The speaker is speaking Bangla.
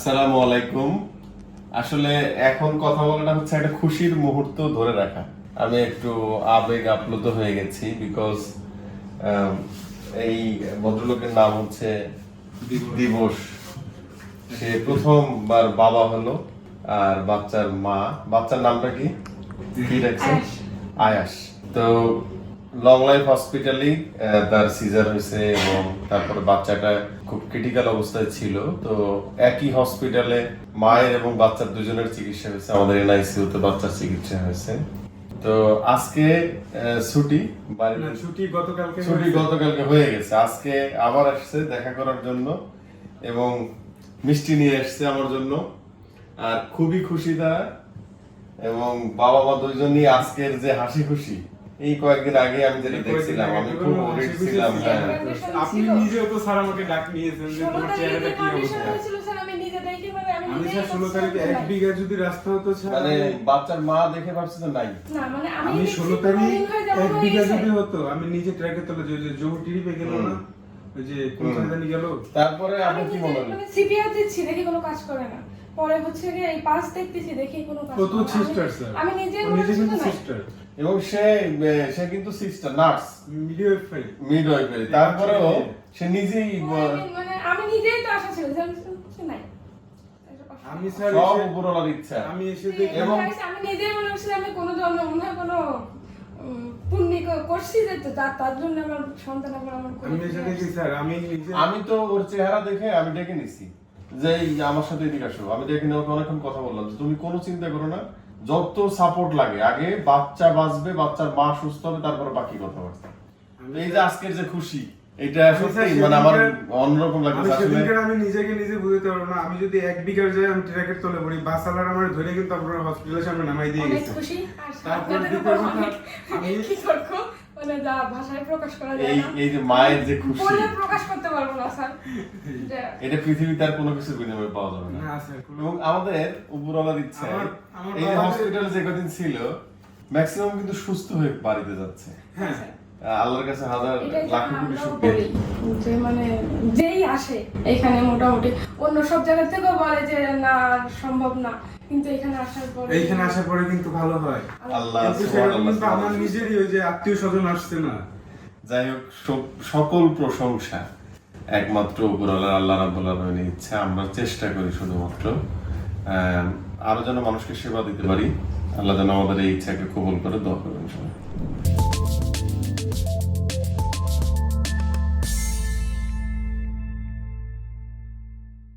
আসসালামু আলাইকুম। আসলে এখন কথা বলাটা হচ্ছে একটা খুশির মুহূর্ত ধরে রাখা। আমি একটু আবেগ আপ্লুত হয়ে গেছি বিকজ এই ভদ্রলোকের নাম হচ্ছে দিবস। সে প্রথমবার বাবা হলো আর বাচ্চার মা। বাচ্চার নামটা কি? কি রাখছে আয়াস। আয়াস। তো লং লাইফ হসপিটালি তার সিজার হয়েছে এবং তারপরে বাচ্চাটা খুব ক্রিটিক্যাল অবস্থায় ছিল। তো একই হসপিটালে মায়ের এবং বাচ্চার দুজনের চিকিৎসা হয়েছে আমাদের এনআইসিউ তে বাচ্চার চিকিৎসা হয়েছে। তো আজকে ছুটি ছুটি গতকালকে ছুটি গতকালকে হয়ে গেছে। আজকে আবার আসছে দেখা করার জন্য এবং মিষ্টি নিয়ে এসছে আমার জন্য। আর খুবই খুশি তারা এবং বাবা মা দুজনই আজকের যে হাসি খুশি এই কয়েকদিন আগে আমি যেটা দেখছিলাম আমি খুব খুশি ছিলাম হ্যাঁ। আপনি নিজেও তো স্যার আমাকে ডাক নিয়েছেন যে ষোলো তোমার তারিখে চেহারাটা কি অবস্থা? স্যার, আমি নিজে দেখে মানে আমি আমি স্যার ষোলো তারিখে এক বিঘা যদি রাস্তা হতো স্যার মানে বাচ্চার মা দেখে ভাবছে যে নাই। না, মানে আমি ষোলো তারিখ এক বিঘা যদি হতো আমি নিজে ট্র্যাকে তোলা যে যে জহু টিরিপে গেল না ওই যে কোন হুম। জায়গায় গেল? তারপরে আমি আপনি কি নিজে মনে হলো? মানে দিচ্ছি, দেখি কোনো কাজ করে না। পরে হচ্ছে গিয়ে এই পাস দেখতেছি, দেখি কোনো কাজ সিস্টার আমি- স্যার আমি নিজে মনে নিজে হচ্ছে কিন্তু তো সিস্টার এবং সে সে কিন্তু sister nurse midwife midwifery তারপরেও সে নিজেই মানে আমি নিজেই তো আশা ছিল যে আমি কিছু নাই। আমি স্যার সব উপরওয়ালার ইচ্ছা। আমি এসে দেখি এবং- আমি নিজেই মনে হচ্ছিল আমি কোনো জন্ম মনে হয় কোনো উম, করছি যে তার তার জন্য আমার সন্তান আমার আমার করে আমি এসে দেখি স্যার আমি নিজে আমি তো ওর চেহারা দেখে আমি ডেকে নিছি। যে আমার সাথে এদিকে আসো আমি নিয়ে ওকে অনেকক্ষণ কথা বললাম যে তুমি কোনো চিন্তা করো না যত সাপোর্ট লাগে আগে বাচ্চা বাঁচবে বাচ্চার মা সুস্থ হবে তারপরে বাকি কথাবার্তা। এই যে আজকের যে খুশি এটা আমি সত্যি মানে আমার অন্যরকম আসলে আমি নিজেকে নিজে বুঝতে পারব না। আমি যদি এক বিঘার যাই আমি ট্র্যাকের তলে পড়ি বাসালার আমার ধরে কিন্তু আপনার হসপিটালের সামনে নামাই দিয়ে গেছে। তারপর আমি- মানে যা ভাষায় প্রকাশ করা যায় না। এই যে মায়ের যে খুশি। বলে প্রকাশ করতে পারব না স্যার। এটা পৃথিবীতে আর কোনো কিছুর বিনিময়ে পাওয়া যাবে না। না স্যার কোনো- এবং আমাদের উপরওয়ালার ইচ্ছা এই যে হসপিটাল যে- কদিন ছিল ম্যাক্সিমাম কিন্তু সুস্থ হয়ে বাড়িতে যাচ্ছে। হ্যাঁ। আল্লাহর কাছে হাজার লাখ কোটি শুকরিয়া। আসে এখানে মোটামুটি অন্য সব জায়গা থেকেও বলে যে না সম্ভব না। কিন্তু এখানে আসার পরে এইখানে আসার পরে কিন্তু ভালো হয়। আল্লাহ কিন্তু সেরকম কিন্তু আমার নিজেরই ওই যে আত্মীয় স্বজন আসছে না। যাই হোক সকল প্রশংসা। একমাত্র উপরওয়ালা আল্লাহ রাব্বুল আলামিনের ইচ্ছা। আমরা চেষ্টা করি শুধুমাত্র। আহ, আরও যেন মানুষকে সেবা দিতে পারি। আল্লাহ যেন আমাদের এই ইচ্ছাকে কবুল করে দোয়া করবেন সবাই।